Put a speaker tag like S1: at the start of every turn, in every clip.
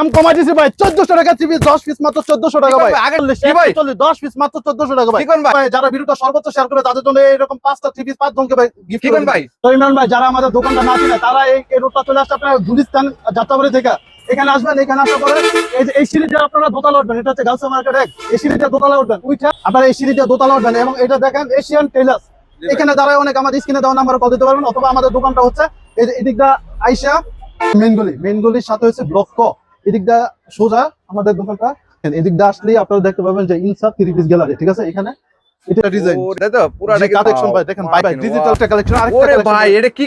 S1: দাম কমাই দিছি ভাই 1400 টাকা টিভি 10 পিস মাত্র 1400 টাকা ভাই।
S2: আগে
S1: আগে
S2: ভাই?
S1: 10 পিস মাত্র 1400 টাকা ভাই।
S2: ভাই?
S1: ভাই যারা ভিডিওটা সর্বোচ্চ শেয়ার করবে তাদের জন্য এরকম পাঁচটা টিভি পাঁচ জনকে ভাই গিফট
S2: কি ভাই?
S1: তো ইমরান ভাই যারা আমাদের দোকানটা না চিনে তারা এই এই চলে আসছে আপনার গুলিস্তান যাত্রাবাড়ি থেকে। এখানে আসবেন এখানে আসার পরে এই যে এই সিঁড়িতে আপনারা দোতলা উঠবেন এটা হচ্ছে মার্কেট এক। এই দোতলা উঠবেন উঠে আপনারা এই দোতলা উঠবেন এবং এটা দেখেন এশিয়ান টেলার্স এখানে দাঁড়ায় অনেক আমাদের স্ক্রিনে দেওয়া নাম্বার কল দিতে পারবেন অথবা আমাদের দোকানটা হচ্ছে এই যে এদিকটা আইসা মেনগুলি। মেনগুলির সাথে হচ্ছে ব্লক ক এদিকটা সোজা আমাদের দোকানটা। এদিকটা আসলেই আপনারা দেখতে পাবেন যে ইনসাফ থ্রি পিস গ্যালারি ঠিক আছে? এখানে এটা ডিজাইন
S2: ও, তো পুরো
S1: কালেকশন ভাই দেখেন ভাই ভাই ডিজিটাল কালেকশন
S2: ওরে ভাই এটা কি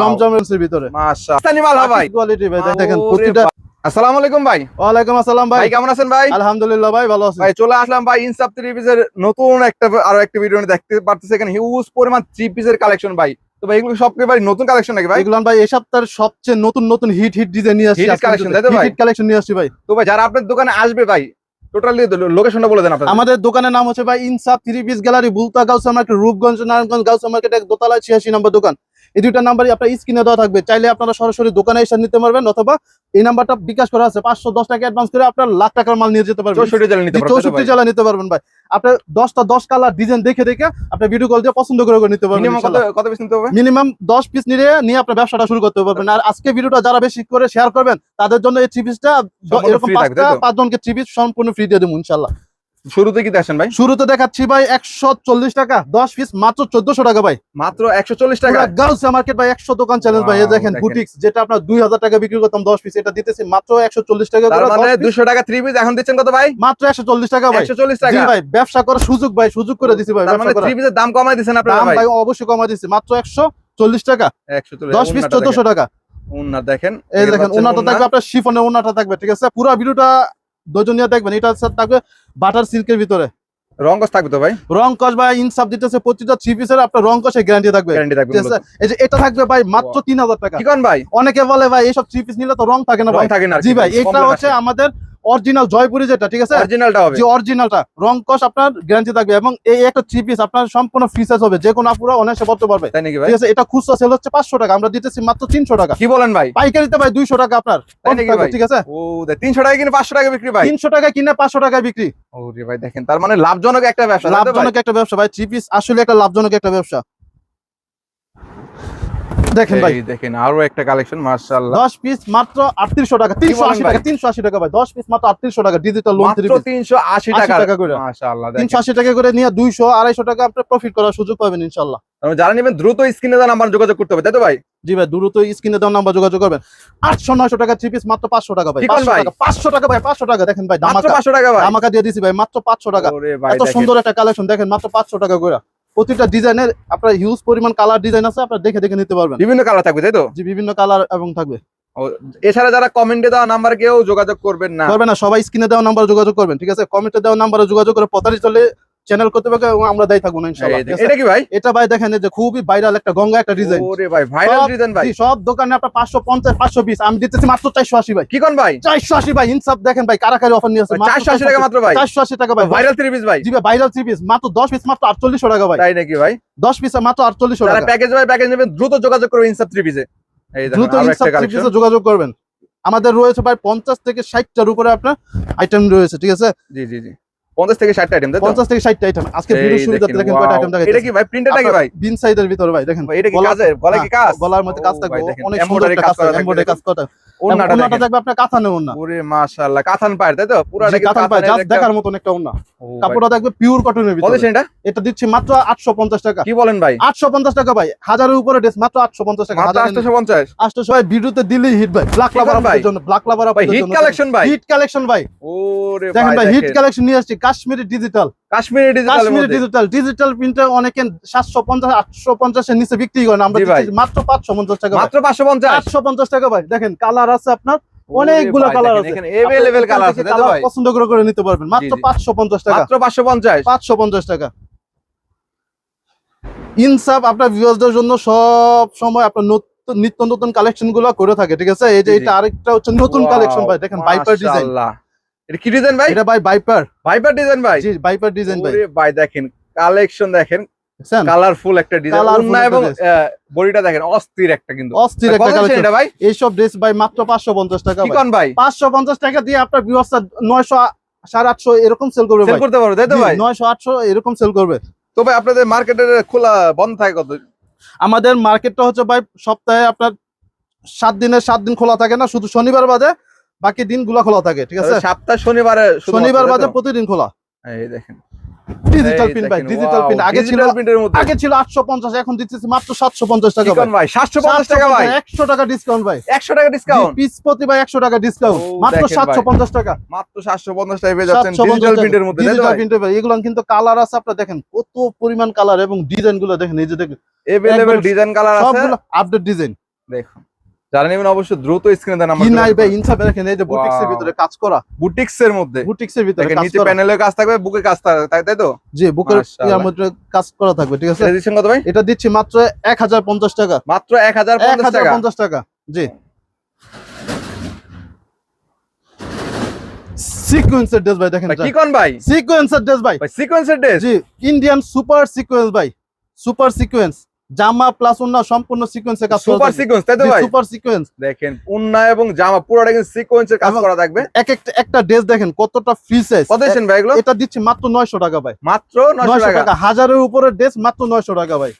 S1: জমজমের ভিতরে।
S2: মাশাআল্লাহ। স্থানীয় ভাই।
S1: কোয়ালিটি ভাই দেখেন প্রতিটা
S2: আসসালামু আলাইকুম ভাই।
S1: ওয়ালাইকুম আসসালাম ভাই।
S2: ভাই কেমন আছেন ভাই?
S1: আলহামদুলিল্লাহ ভাই ভালো আছি।
S2: ভাই চলে আসলাম ভাই ইনসাফ থ্রি পিসের নতুন একটা আরও একটা ভিডিও দেখতে পারতেছে এখানে। হিউজ পরিমাণ থ্রি পিসের কালেকশন ভাই। তো ভাই এগুলো সব ভাই নতুন কালেকশন নাকি ভাই?
S1: এগুলো ভাই এই সপ্তাহের সবচেয়ে নতুন নতুন হিট হিট ডিজাইন নিয়ে আসছি
S2: Hit hit তাই তো ভাই?
S1: হিট কালেকশন নিয়ে আসছি ভাই।
S2: তো ভাই যারা আপনার দোকানে আসবে ভাই টোটালি লোকেশনটা বলে দেন আপনাদের।
S1: আমাদের দোকানের নাম হচ্ছে ভাই Insaf three piece gallery Bulta Gausia market Rupganj Narayanganj Gausia market এক দোতলা ছিয়াশি নম্বর দোকান। এই দুইটা নাম্বারই আপনার স্ক্রিনে দেওয়া থাকবে। চাইলে আপনারা সরাসরি দোকানে এসে নিতে পারবেন অথবা এই নাম্বারটা বিকাশ করা আছে। পাঁচশো দশ টাকা অ্যাডভান্স করে আপনার লাখ টাকার মাল নিয়ে যেতে পারবেন।
S2: চৌষট্টি জেলা নিতে পারবেন ভাই?
S1: আপনার দশটা দশ কালার ডিজাইন দেখে দেখে আপনি ভিডিও কল দিয়ে পছন্দ করে নিতে পারবেন
S2: মিনিমাম
S1: দশ পিস নিয়ে নিয়ে আপনার ব্যবসাটা শুরু করতে পারবেন। আর আজকে ভিডিওটা যারা বেশি করে শেয়ার করবেন তাদের জন্য এই থ্রি পিসটা এরকম পাঁচটা পাঁচজনকে থ্রি পিস সম্পূর্ণ ফ্রি দিয়ে দেবো ইনশাল্লাহ।
S2: শুরুতে কি দেখছেন ভাই?
S1: শুরুতে দেখাচ্ছি ভাই একশো চল্লিশ টাকা দশ পিস মাত্র চোদ্দশো টাকা ভাই।
S2: মাত্র একশো চল্লিশ টাকা।
S1: গার্লস মার্কেট ভাই একশো দোকান চ্যালেঞ্জ ভাই দেখেন
S2: দেখেন।
S1: বুটিক্স যেটা আপনার দুই হাজার টাকা বিক্রি করতাম দশ পিস এটা দিতেছি মাত্র একশো চল্লিশ টাকা
S2: মানে দুশো টাকা থ্রি পিস এখন দিচ্ছেন কত ভাই?
S1: মাত্র একশো চল্লিশ টাকা ভাই।
S2: একশো চল্লিশ টাকা।
S1: ভাই ব্যবসা করার সুযোগ ভাই সুযোগ করে দিছি ভাই
S2: মানে থ্রি পিসের দাম কমাই দিচ্ছেন আপনারা ভাই?
S1: অবশ্যই কমাই দিছি মাত্র একশো চল্লিশ টাকা।
S2: একশো
S1: দশ পিস চোদ্দশো টাকা।
S2: উন্নার দেখেন।
S1: এই দেখেন ওনাটা থাকবে আপনার শিফনের ওনাটা থাকবে ঠিক আছে? পুরো ভিডিওটা দুজনিয়া দেখবেন এটা স্যার থাকবে বাটার সিল্কের ভিতরে।
S2: রং কস থাকবে তো ভাই?
S1: রং কস ভাই ইনসাফ দিতেছে প্রতিটা থ্রি পিসের আপনার রং কসে গ্যারান্টি থাকবে।
S2: গ্যারান্টি থাকবে
S1: এই যে এটা থাকবে ভাই মাত্র তিন হাজার টাকা।
S2: কি কোন ভাই?
S1: অনেকে বলে ভাই এইসব থ্রি পিস নিলে তো রং থাকে না
S2: রং থাকে না
S1: জি ভাই এটা হচ্ছে আমাদের অরিজিনাল জয়পুরি যেটা ঠিক আছে?
S2: অরিজিনালটা হবে।
S1: যে অরিজিনালটা রং কস আপনার গ্যারান্টি থাকবে এবং এই একটা থ্রি পিস আপনার সম্পূর্ণ ফিচার্স হবে যে কোনো আপুরা অনায়াসে পড়তে পারবে।
S2: তাই নাকি ভাই?
S1: ঠিক আছে এটা খুচরা সেল হচ্ছে পাঁচশো টাকা আমরা দিতেছি মাত্র তিনশো টাকা।
S2: কি বলেন ভাই?
S1: পাইকারিতে ভাই দুইশো টাকা আপনার
S2: তাই নাকি ভাই?
S1: ঠিক আছে?
S2: ও তিনশো টাকা কিনে পাঁচশো টাকা বিক্রি ভাই।
S1: তিনশো টাকা কিনে পাঁচশো টাকায় বিক্রি।
S2: ওরে ভাই দেখেন তার মানে লাভজনক একটা ব্যবসা?
S1: লাভজনক একটা ব্যবসা ভাই থ্রি পিস আসলে একটা লাভজনক একটা ব্যবসা। দেখেন ভাই।
S2: দেখেন আরও একটা কালেকশন মাশাআল্লাহ।
S1: দশ পিস মাত্র আটত্রিশশো টাকা তিনশো আশি
S2: বলেন ভাই?
S1: টাকা তিনশো আশি টাকা ভাই। দশ পিস মাত্র আটত্রিশশো টাকা ডিজিটাল লোন থ্রি
S2: মাত্র তিনশো আশি টাকা।
S1: টাকা করে।
S2: মাশাআল্লাহ
S1: তিনশো
S2: দেখেন
S1: আশি টাকা করে নিয়ে দুইশো আড়াইশো টাকা আপনি প্রফিট করার সুযোগ পাবেন ইনশাল্লাহ
S2: তার মানে যারা নেবেন দ্রুত স্ক্রিনে দেওয়া নাম্বার যোগাযোগ করতে হবে তাই তো ভাই?
S1: জি ভাই দ্রুত স্ক্রিনে দেওয়ার নাম্বার যোগাযোগ করবেন। আটশো নয়শো টাকা থ্রি পিস মাত্র পাঁচশো টাকা ভাই।
S2: ঠিক আছে
S1: পাঁচশো
S2: ভাই।
S1: টাকা পাঁচশো টাকা ভাই পাঁচশো টাকা। দেখেন ভাই দামাকা
S2: পাঁচশো টাকা ভাই?
S1: দামাকা দিয়ে দিছি ভাই মাত্র পাঁচশো টাকা।
S2: ওরে ভাই
S1: এত সুন্দর একটা কালেকশন দেখেন মাত্র পাঁচশো টাকা করে। প্রতিটা ডিজাইনের আপনার হিউজ পরিমাণ কালার ডিজাইন আছে আপনার দেখে দেখে নিতে পারবেন।
S2: বিভিন্ন কালার থাকবে তাই তো?
S1: জি বিভিন্ন কালার এবং থাকবে।
S2: এছাড়া যারা কমেন্টে দেওয়া নাম্বার কেউ যোগাযোগ করবেন না।
S1: করবে না সবাই স্ক্রিনে দেওয়া নাম্বার যোগাযোগ করবেন ঠিক আছে? কমেন্টে দেওয়া নাম্বারে যোগাযোগ করে পতারি চলে চ্যানেল করতে পারবে এবং আমরা দায়ী থাকব না ইনশাআল্লাহ। আছে?
S2: এটা কি ভাই?
S1: এটা ভাই দেখেন যে খুবই ভাইরাল একটা গঙ্গা একটা ডিজাইন
S2: ওরে ভাই ভাইরাল ডিজাইন ভাই।
S1: সব দোকানে আপনার পাঁচশো পঞ্চাশ পাঁচশো পিস আমি দিতেছি মাত্র চারশো আশি ভাই।
S2: কি কোন ভাই?
S1: চারশো আশি ভাই ইনসাফ দেখেন ভাই কারাকারি অফার নিয়ে
S2: চারশো আশি টাকা মাত্র ভাই।
S1: চারশো আশি টাকা ভাই।
S2: ভাইরাল থ্রি পিস ভাই।
S1: জি ভাই ভাইরাল থ্রি পিস মাত্র দশ পিস মাত্র আটচল্লিশশো টাকা ভাই।
S2: তাই নাকি ভাই?
S1: দশ পিস মাত্র আটচল্লিশশো
S2: যারা
S1: টাকা।
S2: প্যাকেজ ভাই প্যাকেজ নেবেন দ্রুত যোগাযোগ করবে ইনসাফ থ্রি পিসে এই দেখেন
S1: দ্রুত ইনসাফ
S2: একটা
S1: থ্রি
S2: কালেকশন
S1: পিসে যোগাযোগ করবেন। আমাদের রয়েছে ভাই পঞ্চাশ থেকে ষাটটার উপরে আপনার আইটেম রয়েছে ঠিক আছে?
S2: জি জি জি। পঞ্চাশ থেকে ষাটটা আইটেম তাই তো?
S1: পঞ্চাশ থেকে ষাটটা আইটেম আজকে ভিডিও শুরুতে
S2: দেখেন,
S1: কয়টা আইটেম দেখাচ্ছি
S2: এটা কি ভাই প্রিন্টারটা কি ভাই?
S1: বিন সাইজের ভিতরে ভাই দেখেন।
S2: এটা কি কাজের? গলা কি কাজ?
S1: হ্যাঁ, গলার মধ্যে কাজ থাকবে অনেক সুন্দর কাজ
S2: করা
S1: এমব্রয়ডারি কাজ করা
S2: ওন্নাটা
S1: ওন্নাটা থাকবে আপনার কাঁথা নেবেন
S2: ওরে মাশাআল্লাহ কাতান পায়ের তাই তো? পুরো
S1: জি, কাতান জাস্ট দেখার মতন একটা ওন্না কাপড়টা থাকবে পিওর কটনের ভিতরে।
S2: সেটা?
S1: এটা দিচ্ছি মাত্র আটশো পঞ্চাশ টাকা।
S2: কি বলেন ভাই?
S1: আটশো পঞ্চাশ টাকা ভাই। হাজারের উপরে ড্রেস মাত্র আটশো পঞ্চাশ টাকা।
S2: মাত্র আটশো পঞ্চাশ?
S1: আটশো ভিডিওতে দিলেই হিট ভাই। ব্ল্যাক লাভার
S2: বলেন
S1: জন্য ব্ল্যাক লাভার
S2: ভাই হিট কালেকশন ভাই।
S1: হিট কালেকশন ভাই।
S2: ওরে
S1: দেখেন ভাই হিট কালেকশন নিয়ে আসছি Kashmiri digital
S2: Kashmiri digital
S1: Kashmiri digital digital প্রিন্টে অনেকে সাতশো পঞ্চাশ আটশো পঞ্চাশের নিচে বিক্রি করেন আমরা
S2: ভাই।
S1: মাত্র পাঁচশো পঞ্চাশ টাকা
S2: মাত্র পাঁচশো পঞ্চাশ।
S1: আটশো পঞ্চাশ টাকা ভাই। দেখেন কালার আছে আপনার অনেকগুলো কালার আছে।
S2: এখানে এভেলেবেল কালার আছে তো ভাই।
S1: পছন্দ করে করে নিতে পারবেন। মাত্র
S2: জি।
S1: পাঁচশো পঞ্চাশ টাকা।
S2: মাত্র পাঁচশো পঞ্চাশ।
S1: পাঁচশো পঞ্চাশ টাকা। ইনসাফ আপনার ভিউয়ার্সদের জন্য সব সময় আপনার নতুন নিত্য নতুন কালেকশনগুলো করে থাকে ঠিক আছে? এই যে। এটা আরেকটা হচ্ছে নতুন কালেকশন ভাই দেখেন বাইপার ডিজাইন
S2: মাশাআল্লাহ। এটা কি ডিজাইন ভাই?
S1: এটা ভাই বাইপার
S2: ভাইপার ডিজাইন ভাই?
S1: জি বাইপার ডিজাইন ভাই।
S2: ওরে ভাই দেখেন কালেকশন দেখেন। কালারফুল একটা ডিজাইন এবং বডিটা দেখেন অস্থির একটা কিন্তু।
S1: অস্থির একটা
S2: দিচ্ছেন
S1: কালেকশন
S2: এটা ভাই?
S1: এইসব ড্রেস ভাই মাত্র পাঁচশো পঞ্চাশ টাকা ভাই।
S2: ভাই?
S1: পাঁচশো পঞ্চাশ টাকা দিয়ে আপনার ব্যবস্থা নয়শো সাড়ে আটশো এরকম সেল করবে
S2: সেল করতে পারো তাই তো ভাই?
S1: নয়শো আটশো এরকম সেল করবে।
S2: তো ভাই আপনাদের মার্কেটের খোলা বন্ধ থাকে কত?
S1: আমাদের মার্কেটটা হচ্ছে ভাই সপ্তাহে আপনার সাত দিনের সাত দিন খোলা থাকে না শুধু শনিবার বাদে বাকি দিনগুলো খোলা থাকে ঠিক আছে?
S2: সপ্তাহ শনিবারে
S1: শনিবার বাদে প্রতিদিন খোলা।
S2: এই দেখেন।
S1: ডিজিটাল পিন ভাই ডিজিটাল পিন আগে ছিল
S2: প্রিন্টের মধ্যে
S1: আগে ছিল আটশো পঞ্চাশ এখন দিচ্ছি মাত্র সাতশো পঞ্চাশ টাকা
S2: কি কোন ভাই 750 টাকা ভাই
S1: একশো টাকা ডিসকাউন্ট ভাই
S2: 100 টাকা ডিসকাউন্ট
S1: পিস প্রতি ভাই একশো টাকা ডিসকাউন্ট
S2: ও,
S1: মাত্র
S2: দেখেন
S1: সাতশো পঞ্চাশ টাকা
S2: মাত্র 750 টাকা পেয়ে যাচ্ছেন
S1: 750
S2: ডিজিটাল
S1: টাকা।
S2: প্রিন্টের মধ্যে তাই তো
S1: Digital
S2: ভাই
S1: print এর ভাই। এগুলো কিন্তু কালার আছে আপনার দেখেন কত পরিমাণ কালার এবং ডিজাইন গুলো দেখেন এই যে দেখেন
S2: अवेलेबल
S1: একদম
S2: ডিজাইন কালার আছে
S1: সবগুলো আপডেট ডিজাইন
S2: দেখুন যারা নেবেন অবশ্যই দ্রুত স্ক্রিনে দেন
S1: কি নাই ভাই ইনসাফে দেখেন এই যে বুটিক্স এর ভিতরে কাজ করা।
S2: বুটিক্স এর মধ্যে।
S1: বুটিক্স এর ভিতরে
S2: নিচে
S1: করা।
S2: প্যানেলের কাজ থাকবে বুকে কাজ থাকবে তাই তাই তো?
S1: জি বুকের। মধ্যে কাজ করা থাকবে ঠিক আছে?
S2: রেজিস্ট্রেশন কত ভাই?
S1: এটা দিচ্ছি মাত্র এক হাজার পঞ্চাশ টাকা।
S2: মাত্র 1050 টাকা।
S1: পঞ্চাশ টাকা জি। সিকোয়েন্সের ড্রেস ভাই দেখেন
S2: ভাই, কি কোন ভাই?
S1: সিকোয়েন্সের ড্রেস ভাই।
S2: ভাই সিকোয়েন্সের ড্রেস
S1: জি ইন্ডিয়ান সুপার সিকোয়েন্স ভাই। সুপার সিকোয়েন্স জামা প্লাস উন্না সম্পূর্ণ সিকোয়েন্সের কাজ
S2: সুপার। সিকোয়েন্স তাই তো ভাই?
S1: সুপার সিকোয়েন্স
S2: দেখেন উন্না এবং জামা পুরোটা কিন্তু সিকোয়েন্সের কাজ করা থাকবে।
S1: এক একটা একটা ড্রেস দেখেন কতটা ফ্রি সাইজ
S2: কত দেন ভাই এগুলো?
S1: এটা দিচ্ছি মাত্র নয়শো টাকা ভাই।
S2: মাত্র 900 টাকা।
S1: হাজারের উপরে ড্রেস মাত্র নয়শো টাকা ভাই।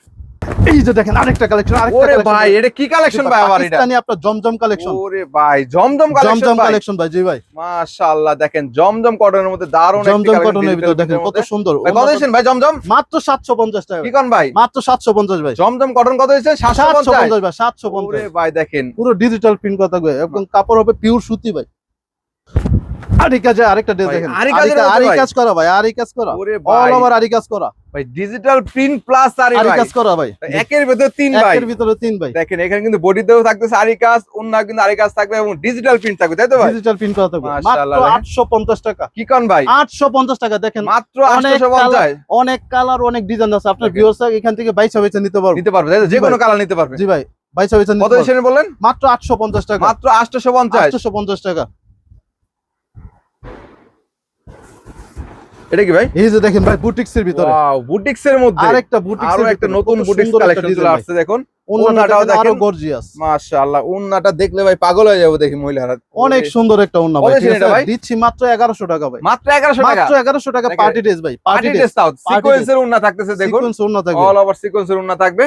S1: এই যে দেখেন আরেকটা কালেকশন আরেকটা
S2: ভাই এটা কি কালেকশন ভাই এটা?
S1: পাকিস্তানি আপনার জমজম কালেকশন
S2: ওরে ভাই জমজম কালেকশন
S1: জমজম
S2: ভাই।
S1: কালেকশন ভাই জি ভাই।
S2: মাশাআল্লাহ দেখেন জমজম কটনের মধ্যে দারুণ
S1: জমজম কটনের ভিতরে দেখেন কত সুন্দর।
S2: ভাই কত ভাই জমজম?
S1: মাত্র সাতশো পঞ্চাশ টাকা।
S2: কি কোন ভাই?
S1: মাত্র সাতশো পঞ্চাশ ভাই।
S2: জমজম কটন কত
S1: সাতশো
S2: 750
S1: পঞ্চাশ ভাই সাতশো
S2: ওরে ভাই দেখেন।
S1: পুরো ডিজিটাল প্রিন্ট থাকবে এবং কাপড় হবে পিওর সুতি ভাই। আরি কাজে আরেকটা ড্রেস
S2: ভাই,
S1: দেখেন।
S2: আরি ভাই।
S1: কাজ করা ভাই আরি কাজ করা।
S2: ওরে
S1: অল ওভার আরি কাজ করা।
S2: ভাই ডিজিটাল প্রিন্ট প্লাস আরি
S1: আরি কাজ করা ভাই।
S2: একের ভেতর তিন ভাই।
S1: একের ভিতরে তিন ভাই।
S2: দেখেন এখানে কিন্তু বডিতেও থাকতেছে আরি কাজ অন্য কিন্তু আরি কাজ থাকবে এবং ডিজিটাল প্রিন্ট থাকবে তাই তো ভাই?
S1: ডিজিটাল প্রিন্ট করা থাকবে। মাত্র
S2: দেখেন।
S1: আটশো পঞ্চাশ টাকা।
S2: কি কোন ভাই?
S1: আটশো পঞ্চাশ টাকা দেখেন।
S2: মাত্র
S1: অনেক
S2: 850
S1: অনেক কালার অনেক ডিজাইন আছে। আপনার
S2: Okay.
S1: ভিউয়ার্স এখান থেকে বাইশা বেছে নিতে পারব।
S2: নিতে পারবে তাই তো? যে কোনো কালার নিতে পারবে।
S1: জি ভাই বাইশা বেছে নিতে
S2: কত
S1: পারব।
S2: বললেন?
S1: মাত্র আটশো পঞ্চাশ টাকা।
S2: মাত্র 850
S1: আটশো পঞ্চাশ টাকা।
S2: এটা কি ভাই?
S1: এই যে দেখেন ভাই বুটিক্স এর ভিতরে।
S2: ওয়াও বুটিক্স এর মধ্যে।
S1: আরেকটা বুটিক্স
S2: আরও একটা নতুন বুটিক্স কালেকশন চলে আসছে দেখুন।
S1: ওন্নাটাও
S2: দেখেন।
S1: গর্জিয়াস
S2: মাশাআল্লাহ উন্নাটা দেখলে ভাই পাগল হয়ে যাব দেখি মহিলারা।
S1: অনেক সুন্দর একটা ওন্না ভাই? দিচ্ছি মাত্র এগারোশো টাকা ভাই।
S2: মাত্র 1100 টাকা?
S1: মাত্র এগারোশো টাকা
S2: দেখেন।
S1: পার্টি ড্রেস ভাই পার্টি ড্রেস
S2: তাও। সিকোয়েন্সের উন্না থাকতেছে দেখুন।
S1: সিকোয়েন্স ওন্না থাকবে।
S2: অল ওভার সিকোয়েন্সের থাকবে।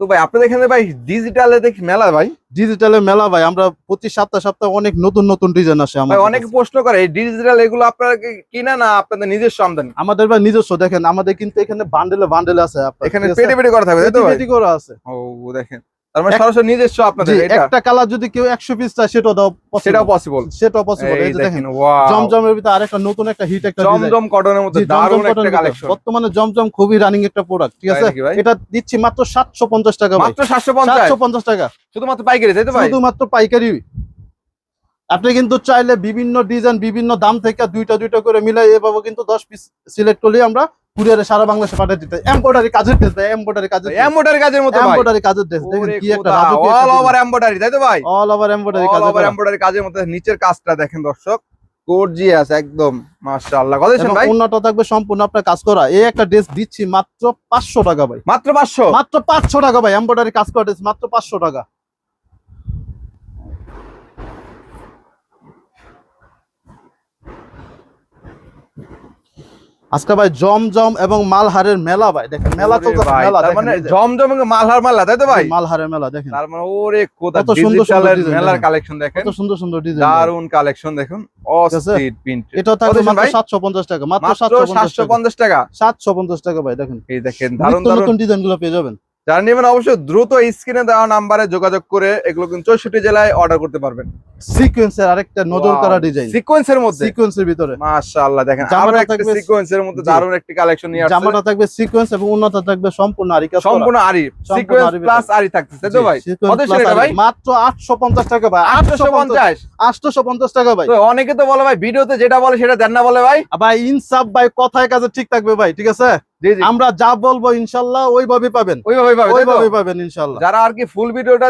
S2: তো ভাই আপনাদের এখানে ভাই ডিজিটালে দেখি মেলা ভাই?
S1: ডিজিটালে মেলা ভাই আমরা প্রতি সপ্তাহ সপ্তাহ অনেক নতুন নতুন ডিজাইন আসে আমাদের
S2: অনেক প্রশ্ন করে এই ডিজিটাল এগুলো আপনারা কি- কিনা না আপনাদের নিজস্ব আমদানি?
S1: আমাদের ভাই নিজস্ব দেখেন আমাদের কিন্তু এখানে বান্ডেলে বান্ডেল আছে
S2: এখানে পেটি পেটি করা থাকবে তো
S1: পেটি করা আছে।
S2: ও দেখেন। তার মানে সরাসরি নিজস্ব আপনাদের
S1: একটা কালার যদি কেউ একশো পিস চায় সেটাও দাও
S2: সেটাও
S1: সেটাও
S2: পসিবল
S1: সেটাও পসিবল এই যে দেখেন জমজমের ভিতরে আরেকটা নতুন একটা হিট একটা
S2: জমজম কটনের মধ্যে দারুণ একটা কালেকশন
S1: বর্তমানে জমজম খুবই রানিং একটা প্রোডাক্ট ঠিক আছে? এটা দিচ্ছি মাত্র সাতশো পঞ্চাশ টাকা
S2: মাত্র 750
S1: টাকা।
S2: শুধুমাত্র পাইকারি তাই তো ভাই?
S1: শুধুমাত্র পাইকারি। আপনি কিন্তু চাইলে বিভিন্ন ডিজাইন বিভিন্ন দাম থেকে দুইটা দুইটা করে মিলাই এভাবে কিন্তু দশ পিস সিলেক্ট করলে আমরা কুরিয়ারে সারা বাংলাদেশে পাঠিয়ে দিতে। এমব্রয়ডারি কাজের ড্রেস ভাই এমব্রয়ডারি কাজের
S2: এমব্রয়ডারি কাজের মতো ভাই।
S1: এমব্রয়ডারি কাজের ড্রেস দেখেন কি একটা রাজকীয়
S2: অল ওভার এমব্রয়ডারি তাই তো ভাই?
S1: All over
S2: embroidery
S1: all
S2: over embroidery কাজের মধ্যে নিচের কাজটা দেখেন দর্শক। গর্জিয়াস একদম মাশাআল্লাহ। কত দিচ্ছেন ভাই?
S1: উন্নত থাকবে সম্পূর্ণ আপনার কাজ করা। এই একটা ড্রেস দিচ্ছি মাত্র পাঁচশো টাকা ভাই।
S2: মাত্র 500
S1: মাত্র পাঁচশো টাকা ভাই এমব্রয়ডারি কাজ করা ড্রেস মাত্র পাঁচশো টাকা। আজকে ভাই জমজম এবং মালহারের মেলা ভাই দেখেন মেলা তো মেলা
S2: মানে জমজম এবং মালহার মাল্লা তাই তো ভাই?
S1: মালহারের মেলা দেখেন।
S2: তার মানে ওরে
S1: কত সুন্দর সুন্দর
S2: মেলার কালেকশন দেখেন।
S1: কত সুন্দর সুন্দর ডিজাইন
S2: দারুণ কালেকশন দেখুন। অস্থির প্রিন্ট
S1: এটাও থাকবে মাত্র
S2: ভাই?
S1: সাতশো পঞ্চাশ টাকা মাত্র
S2: মাত্র
S1: সাতশো পঞ্চাশ টাকা।
S2: 750 টাকা?
S1: ভাই দেখেন।
S2: এই দেখেন
S1: দারুণ
S2: দারুণ
S1: নতুন ডিজাইনগুলো পেয়ে যাবেন।
S2: যারা নেবেন অবশ্যই দ্রুত স্ক্রিনে দেওয়া নাম্বারে যোগাযোগ করে এগুলো কিন্তু চৌষট্টি জেলায় অর্ডার করতে পারবেন।
S1: সিকোয়েন্সের আরেকটা নজর করা ডিজাইন
S2: সিকোয়েন্সের মধ্যে?
S1: সিকোয়েন্সের ভিতরে।
S2: মাশাআল্লাহ দেখেন
S1: জামাটা থাকবে-
S2: সিকোয়েন্সের মধ্যে
S1: জি।
S2: দারুণ একটি কালেকশন নিয়ে আসছে।
S1: জামাটা থাকবে সিকোয়েন্স এবং উন্নত থাকবে সম্পূর্ণ আরি কাজ
S2: সম্পূর্ণ আরি। সিকোয়েন্স প্লাস আরি থাকতেছে তো ভাই? কত
S1: আরি।
S2: ভাই?
S1: মাত্র আটশো পঞ্চাশ টাকা ভাই। আটশো
S2: 850
S1: পঞ্চাশ আটশো পঞ্চাশ টাকা ভাই।
S2: তো অনেকে তো বলে ভাই ভিডিওতে যেটা বলে সেটা দেন না বলে ভাই?
S1: ভাই ইনসাফ ভাই কথায় কাজে ঠিক থাকবে ভাই ঠিক আছে? আমরা যা বলব ইনশাল্লাহ ওইভাবে পাবেন।
S2: ওইভাবে
S1: পাবেন ইনশাল্লাহ।
S2: যারা আর কি ফুল ভিডিওটা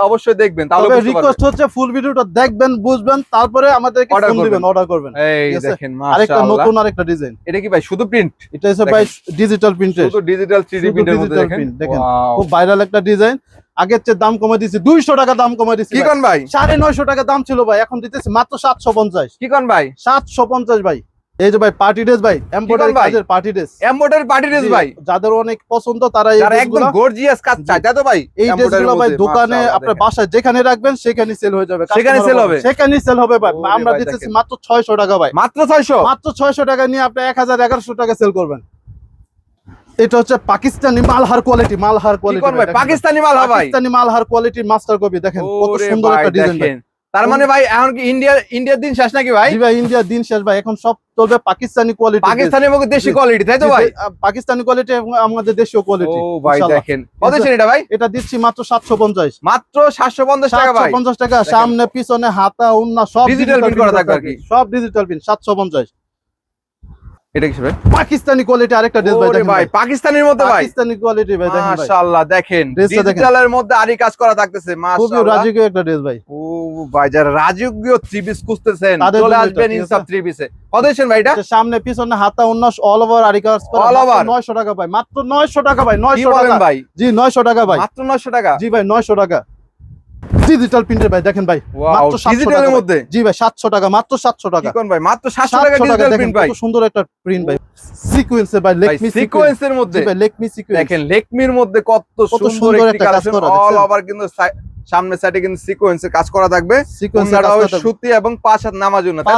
S2: অবশ্যই দেখবেন তাহলে
S1: রিকোয়েস্ট হচ্ছে ফুল ভিডিওটা ড্রেসগুলো দেখবেন বুঝবেন তারপরে আমাদেরকে ফোন দিবেন অর্ডার করবেন।
S2: এই দেখেন
S1: আরেকটা নতুন আরেকটা ডিজাইন
S2: এটা কি ভাই শুধু প্রিন্ট
S1: এটা হচ্ছে ভাই ডিজিটাল প্রিন্টের
S2: শুধু ডিজিটাল 3D
S1: শুধু
S2: প্রিন্টের মধ্যে দেখেন?
S1: দেখেন। খুব ভাইরাল একটা ডিজাইন আগের চেয়ে দাম কমে দিয়েছি দুইশো টাকা দাম কমে দিয়েছি
S2: কি। কোন ভাই?
S1: সাড়ে নয়শো টাকা দাম ছিল ভাই এখন দিতেছি মাত্র সাতশো পঞ্চাশ।
S2: কি কোন ভাই?
S1: সাতশো পঞ্চাশ ভাই। এই যে ভাই পার্টি ড্রেস ভাই এমব্রয়ডারি? কাজের party dress
S2: embroidery party dress ভাই।
S1: যাদের অনেক পছন্দ তারা এই
S2: যারা একদম গর্জিয়াস কাজ চায় তাই তো ভাই?
S1: এই ড্রেসগুলো ভাই দোকানে আপনার বাসায় যেখানে রাখবেন সেখানে সেল হয়ে যাবে
S2: সেখানে
S1: বলবে,
S2: হবে?
S1: সেখানেই সেল হবে ভাই। আমরা দিতেছি মাত্র ছয়শো টাকা ভাই।
S2: মাত্র 600
S1: মাত্র ছয়শো টাকা নিয়ে আপনি এক হাজার এগারোশো টাকা সেল করবেন। এটা হচ্ছে পাকিস্তানি মালহার কোয়ালিটি মালহার কোয়ালিটি
S2: পাকিস্তানি মাল হয় ভাই।
S1: পাকিস্তানি মালহার কোয়ালিটির মাস্টার কপি দেখেন কত সুন্দর একটা ডিজাইন।
S2: তার মানে ভাই এখন কি ইন্ডিয়া ইন্ডিয়ার দিন শেষ নাকি ভাই?
S1: ভাই ইন্ডিয়ার দিন শেষ ভাই। এখন সব চলবে পাকিস্তানি কোয়ালিটি
S2: পাকিস্তানি এবং দেশি কোয়ালিটি তাই তো ভাই?
S1: পাকিস্তানি কোয়ালিটি এবং আমাদের দেশীয়
S2: ও
S1: কোয়ালিটি
S2: ভাই দেখেন। কত ছিল এটা ভাই?
S1: এটা দিচ্ছি মাত্র সাতশো পঞ্চাশ।
S2: মাত্র 750 টাকা ভাই।
S1: 750 টাকা সামনে পিছনে হাতা উন্না সব
S2: ডিজিটাল প্রিন্ট করা থাকবে আর কি।
S1: সব ডিজিটাল প্রিন্ট সাতশো পঞ্চাশ।
S2: এটা কি ভাই?
S1: পাকিস্তানি কোয়ালিটি আরেকটা ড্রেস ভাই দেখেন
S2: ভাই
S1: ভাই।
S2: মধ্যে ভাই।
S1: পাকিস্তানি কোয়ালিটি ভাই দেখেন ভাই।
S2: মাশাআল্লাহ দেখেন। ডিজিটালের মধ্যে আরি কাজ করা থাকতেছে
S1: খুবই রাজকীয় একটা ড্রেস ভাই।
S2: ও ভাই যারা রাজকীয় থ্রি পিস খুঁজতেছেন চলে আসবেন ইনসাফ থ্রি পিসে কত দিচ্ছেন ভাই এটা?
S1: সামনে পিছনে হাতা উন্না অল ওভার আরি কাজ করা।
S2: All over?
S1: নয়শো টাকা ভাই মাত্র নয়শো টাকা ভাই নয়শো
S2: বলেন
S1: টাকা।
S2: ভাই?
S1: জি নয়শো টাকা ভাই।
S2: মাত্র 900 টাকা?
S1: জি ভাই নয়শো টাকা। ডিজিটাল প্রিন্টের ভাই দেখেন ভাই মাত্র 700
S2: ডিজিটালের মধ্যে?
S1: জি ভাই সাতশো টাকা মাত্র সাতশো
S2: কি
S1: টাকা
S2: কোন ভাই? মাত্র 700 টাকা
S1: টাকা
S2: ডিজিটাল
S1: দেখেন
S2: প্রিন্ট ভাই।
S1: সুন্দর একটা প্রিন্ট ভাই। সিকোয়েন্সে ভাই লেকমি সিকোয়েন্স
S2: সিকোয়েন্সের মধ্যে।
S1: ভাই লেকমি সিকোয়েন্স
S2: দেখেন লেকমির মধ্যে কত সুন্দর একটা
S1: কাজ করা,
S2: অল ওভার কিন্তু সামনের সাইডে কিন্তু সিকোয়েন্সের কাজ করা থাকবে। সুতি এবং পাঁচ হাত নামার জন্য ভাই?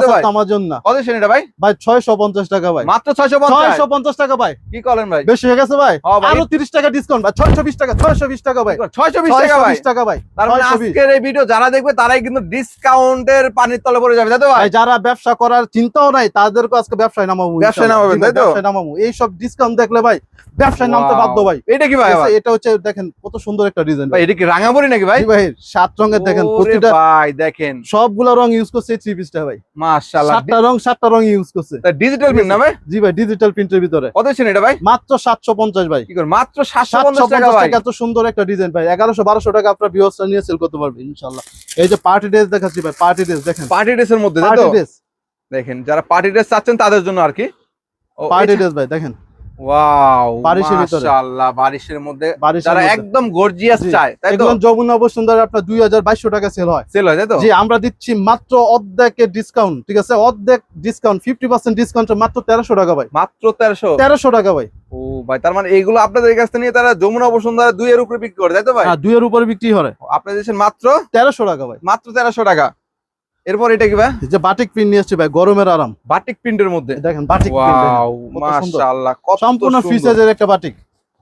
S1: জন্য।
S2: কত এটা ভাই?
S1: ভাই ছয়শো পঞ্চাশ টাকা ভাই।
S2: মাত্র 650
S1: ছয়শো পঞ্চাশ টাকা ভাই।
S2: কি করেন ভাই?
S1: বেশি হয়ে গেছে ভাই?
S2: হ্যাঁ
S1: আরও তিরিশ টাকা ডিসকাউন্ট ভাই। ছয়শো বিশ টাকা ছয়শো বিশ টাকা ভাই।
S2: 620 টাকা ভাই।
S1: 620 টাকা ভাই।
S2: তার মানে আজকের এই ভিডিও যারা দেখবে তারাই কিন্তু ডিসকাউন্টের পানির তলে পড়ে যাবে তাই তো ভাই?
S1: ভাই যারা ব্যবসা করার চিন্তাও নাই তাদেরকে আজকে ব্যবসায় নামাবো
S2: ব্যবসায়। নামাবেন, তাই তো?
S1: ব্যবসায় নামাবো। এইসব ডিসকাউন্ট দেখলে ভাই ব্যবসায় নামতে বাধ্য ভাই।
S2: এটা কি ভাই
S1: এটা হচ্ছে দেখেন কত সুন্দর একটা ডিজাইন
S2: ভাই। এটা কি রাঙাবড়ি নাকি ভাই?
S1: ভাই সাত রঙের দেখেন প্রতিটা
S2: ভাই দেখেন।
S1: সবগুলা রং ইউজ করছে থ্রি পিসটা ভাই।
S2: মাশাআল্লাহ।
S1: সাতটা রং সাতটা রং ইউজ করছে।
S2: ডিজিটাল প্রিন্ট না ভাই?
S1: জি ভাই ডিজিটাল প্রিন্টের ভিতরে।
S2: কত দিচ্ছেন এটা ভাই?
S1: মাত্র সাতশো পঞ্চাশ ভাই।
S2: কি করে মাত্র 750
S1: সাতশো
S2: টাকা ভাই?
S1: এত সুন্দর একটা ডিজাইন ভাই। এগারোশো বারোশো টাকা আপনার বিহসটা নিয়ে সেল করতে পারবে ইনশাল্লাহ এই যে পার্টি ড্রেস দেখাচ্ছি ভাই পার্টি ড্রেস দেখেন।
S2: পার্টি ড্রেসের মধ্যে দেখেন যারা পার্টি ড্রেস চাচ্ছেন তাদের জন্য আর কি।
S1: পার্টি ড্রেস ভাই দেখেন।
S2: ওয়াও
S1: বারিশের ভিতরে।
S2: মাশাআল্লাহ বারিশের মধ্যে যারা একদম গর্জিয়াস চায় তাই তো?
S1: এগুলো যমুনা বসুন্ধরা আপনার দুই হাজার বাইশশো টাকা সেল হয়।
S2: সেল হয় তাই তো?
S1: জি আমরা দিচ্ছি মাত্র অর্ধেকের ডিসকাউন্ট ঠিক আছে? অর্ধেক ডিসকাউন্ট মাত্র টাকা ভাই।
S2: মাত্র 1300
S1: তেরোশো টাকা ভাই।
S2: ও ভাই তার মানে আপনাদের কাছ থেকে নিয়ে তারা যমুনা বসুন্ধরা দুই এর উপরে বিক্রি করে তাই তো ভাই?
S1: হ্যাঁ দুইয়ের উপরে বিক্রি হয়
S2: আপনারা দিচ্ছেন মাত্র?
S1: তেরোশো টাকা ভাই।
S2: মাত্র তেরোশো টাকা। এরপর এটা কি ভাই?
S1: যে বাটিক প্রিন্ট নিয়ে আসছে ভাই গরমের আরাম।
S2: বাটিক প্রিন্টের মধ্যে?
S1: দেখেন বাটিক প্রিন্ট
S2: মাশাআল্লাহ কত
S1: সম্পূর্ণ ফিচারের একটা বাটিক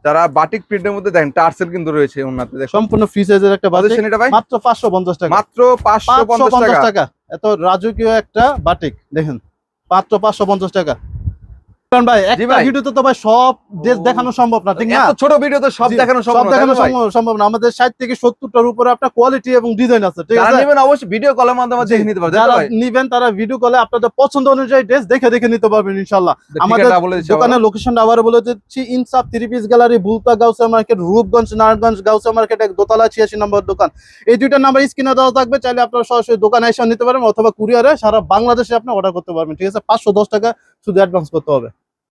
S2: যারা বাটিক প্রিন্টের মধ্যে দেখেন টার্সেল কিন্তু রয়েছে ওনাতে দেখেন।
S1: সম্পূর্ণ ফিচারের একটা বাটিক
S2: এটা ভাই?
S1: মাত্র পাঁচশো পঞ্চাশ টাকা।
S2: মাত্র পাঁচশো
S1: পাঁচশো
S2: পঞ্চাশ
S1: পঞ্চাশ
S2: টাকা।
S1: টাকা। এত রাজকীয় একটা বাটিক দেখেন। মাত্র পাঁচশো পঞ্চাশ টাকা। কারণ ভাই একটা ভিডিওতে তো ভাই সব ড্রেস দেখানো সম্ভব না ঠিক না?
S2: এত ছোট ভিডিও তো সব দেখানো সম্ভব না,
S1: দেখানো? সম্ভব- না। আমাদের ষাট থেকে সত্তরটার উপরে আপনার কোয়ালিটি এবং ডিজাইন আছে ঠিক আছে?
S2: নেবেন অবশ্যই ভিডিও কলের মাধ্যমে দেখে নিতে পারবেন
S1: যারা? নিবেন তারা ভিডিও কলে আপনাদের পছন্দ অনুযায়ী ড্রেস দেখে দেখে নিতে পারবেন ইনশাল্লাহ আমাদের। দোকানের লোকেশনটা আবার বলে দিচ্ছি Insaf three piece gallery Bulta Gausia market Rupganj Narayanganj Gausia market এক দোতলা ছিয়াশি নম্বর দোকান। এই দুইটা নাম্বার স্ক্রিনে দেওয়া থাকবে চাইলে আপনারা সরাসরি দোকানে এসে নিতে পারবেন অথবা কুরিয়ারে সারা বাংলাদেশে আপনি অর্ডার করতে পারবেন ঠিক আছে? পাঁচশো দশ টাকা শুধু অ্যাডভান্স করতে হবে।